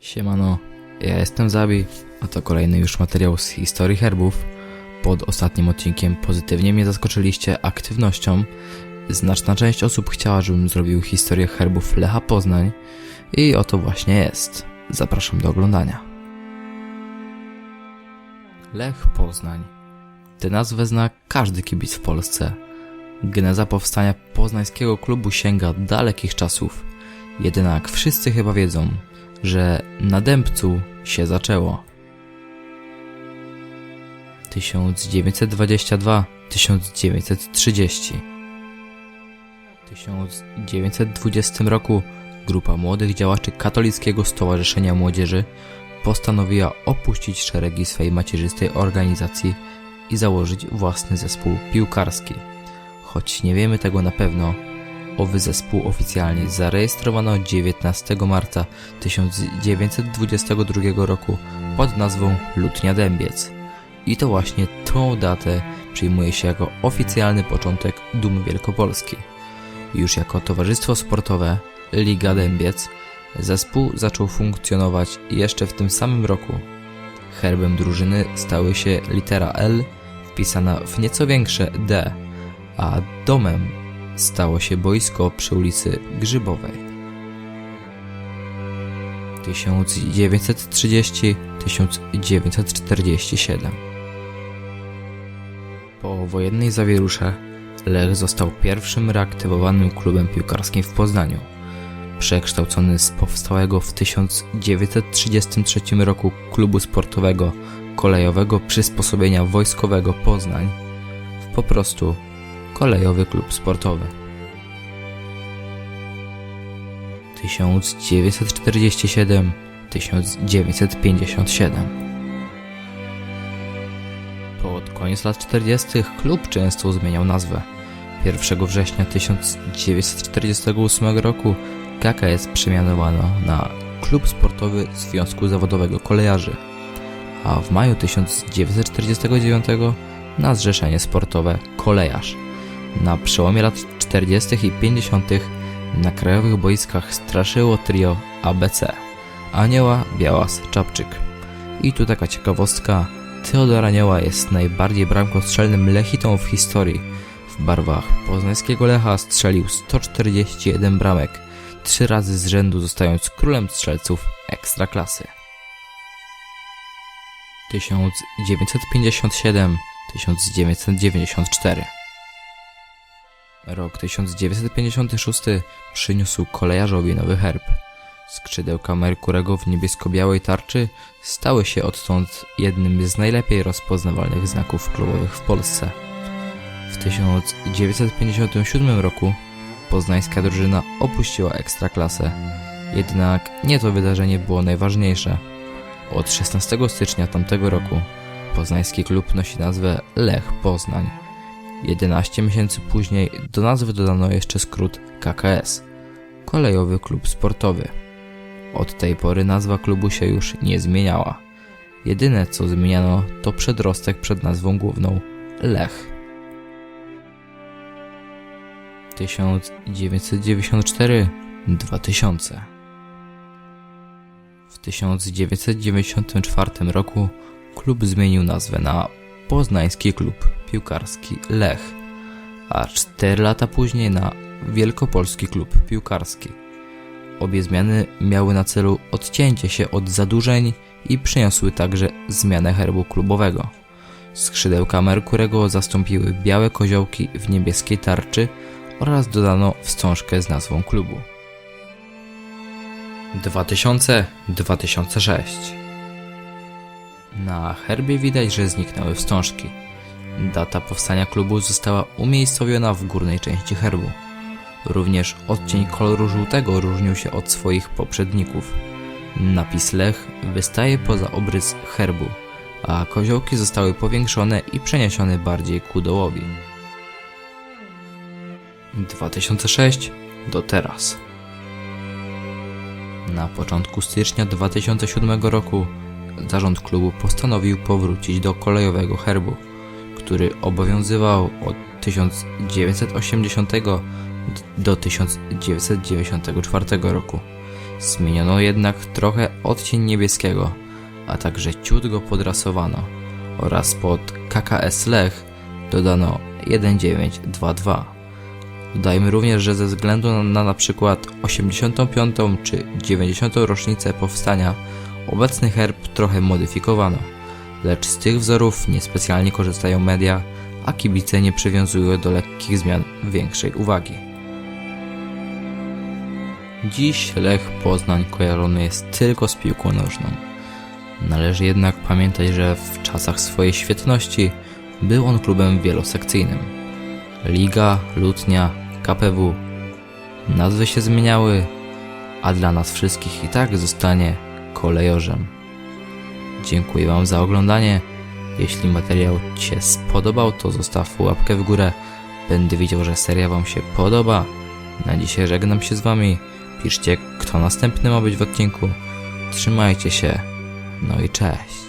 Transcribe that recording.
Siemano, ja jestem Zabi, a to kolejny już materiał z historii herbów. Pod ostatnim odcinkiem pozytywnie mnie zaskoczyliście aktywnością. Znaczna część osób chciała, żebym zrobił historię herbów Lecha Poznań i oto właśnie jest. Zapraszam do oglądania. Lech Poznań. Tę nazwę zna każdy kibic w Polsce. Geneza powstania poznańskiego klubu sięga dalekich czasów. Jednak wszyscy chyba wiedzą, że na Dębcu się zaczęło. 1922-1930 W 1920 roku grupa młodych działaczy Katolickiego Stowarzyszenia Młodzieży postanowiła opuścić szeregi swej macierzystej organizacji i założyć własny zespół piłkarski. Choć nie wiemy tego na pewno, Owy zespół oficjalnie zarejestrowano 19 marca 1922 roku pod nazwą Lutnia Dębiec. I to właśnie tą datę przyjmuje się jako oficjalny początek Dumy Wielkopolskiej. Już jako towarzystwo sportowe Liga Dębiec zespół zaczął funkcjonować jeszcze w tym samym roku. Herbem drużyny stały się litera L wpisana w nieco większe D, a domem stało się boisko przy ulicy Grzybowej. 1930-1947 Po wojennej zawierusze Lech został pierwszym reaktywowanym klubem piłkarskim w Poznaniu. Przekształcony z powstałego w 1933 roku klubu sportowego kolejowego przysposobienia wojskowego Poznań w po prostu Kolejowy Klub Sportowy. 1947-1957 Pod koniec lat 40. klub często zmieniał nazwę. 1 września 1948 roku KKS przemianowano na Klub Sportowy Związku Zawodowego Kolejarzy, a w maju 1949 na Zrzeszenie Sportowe Kolejarz. Na przełomie lat 40. i 50. na krajowych boiskach straszyło trio ABC Anioła, Białas, Czapczyk. I tu taka ciekawostka, Teodor Anioła jest najbardziej bramkostrzelnym lechitą w historii. W barwach poznańskiego Lecha strzelił 141 bramek, trzy razy z rzędu zostając królem strzelców ekstraklasy. 1957-1994 Rok 1956 przyniósł kolejarzowi nowy herb. Skrzydełka Merkurego w niebiesko-białej tarczy stały się odtąd jednym z najlepiej rozpoznawalnych znaków klubowych w Polsce. W 1957 roku poznańska drużyna opuściła ekstraklasę. Jednak nie to wydarzenie było najważniejsze. Od 16 stycznia tamtego roku poznański klub nosi nazwę Lech Poznań. 11 miesięcy później do nazwy dodano jeszcze skrót KKS Kolejowy Klub Sportowy. Od tej pory nazwa klubu się już nie zmieniała. Jedyne co zmieniano to przedrostek przed nazwą główną Lech. 1994-2000 W 1994 roku klub zmienił nazwę na Poznański Klub Piłkarski Lech, a 4 lata później na Wielkopolski Klub Piłkarski. Obie zmiany miały na celu odcięcie się od zadłużeń i przyniosły także zmianę herbu klubowego. Skrzydełka Merkurego zastąpiły białe koziołki w niebieskiej tarczy oraz dodano wstążkę z nazwą klubu. 2000-2006 Na herbie widać, że zniknęły wstążki. Data powstania klubu została umiejscowiona w górnej części herbu. Również odcień koloru żółtego różnił się od swoich poprzedników. Napis Lech wystaje poza obrys herbu, a koziołki zostały powiększone i przeniesione bardziej ku dołowi. 2006 do teraz. Na początku stycznia 2007 roku zarząd klubu postanowił powrócić do kolejowego herbu, który obowiązywał od 1980 do 1994 roku. Zmieniono jednak trochę odcień niebieskiego, a także ciut go podrasowano oraz pod KKS Lech dodano 1922. Dodajmy również, że ze względu na, na na przykład 85. czy 90. rocznicę powstania obecny herb trochę modyfikowano, lecz z tych wzorów niespecjalnie korzystają media, a kibice nie przywiązują do lekkich zmian większej uwagi. Dziś Lech Poznań kojarzony jest tylko z piłką nożną. Należy jednak pamiętać, że w czasach swojej świetności był on klubem wielosekcyjnym. Liga, Lutnia, KPW. Nazwy się zmieniały, a dla nas wszystkich i tak zostanie kolejorzem. Dziękuję Wam za oglądanie. Jeśli materiał Ci się spodobał, to zostaw łapkę w górę. Będę widział, że seria Wam się podoba. Na dzisiaj żegnam się z Wami. Piszcie, kto następny ma być w odcinku. Trzymajcie się. No i cześć.